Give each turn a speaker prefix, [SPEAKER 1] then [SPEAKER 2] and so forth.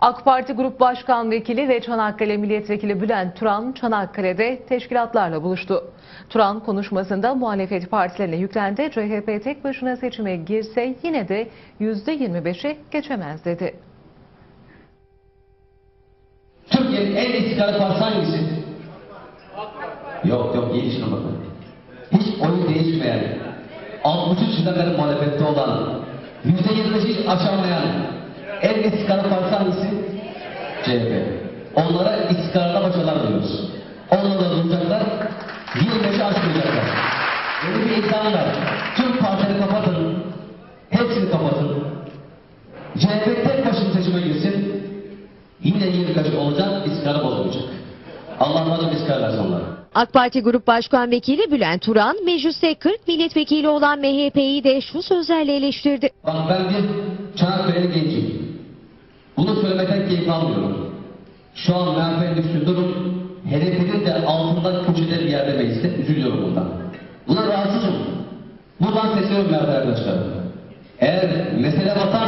[SPEAKER 1] AK Parti Grup Başkan Vekili ve Çanakkale Milletvekili Bülent Turan Çanakkale'de teşkilatlarla buluştu. Turan konuşmasında muhalefet partilerine yüklendi. CHP tek başına seçime girse yine de %25'i geçemez dedi.
[SPEAKER 2] Türkiye'nin en istikrarlı partisi hangisi? Yok yok iyi düşünün bakın. Hiç oyu değişmeyen, 63 yıldan beri muhalefette olan, %25'i hiç aşamayan en istikrarlı partisi? CHP. Onlara istikrarla başarılar diliyoruz. Onları da duracaklar, 25'i aşmayacaklar. Öyle bir iddiam var. Tüm partileri kapatın, hepsini kapatın. CHP tek başına seçime girsin, Yine kaç olacak, istikrarı bozulacak. Allah istikrarı versin onlara.
[SPEAKER 3] AK Parti Grup Başkan Vekili Bülent Turan, mecliste 40 milletvekili olan MHP'yi de şu sözlerle eleştirdi.
[SPEAKER 2] Bak ben bir Çanakkale'li genciyim keyif almıyoruz. Şu an MHP'nin düştüğü durum HDP'nin de altında köşede bir yerde mecliste. Üzülüyorum bundan. Buna rahatsızım. Buradan sesleniyorum MHP arkadaşlarım. Eğer mesele vatan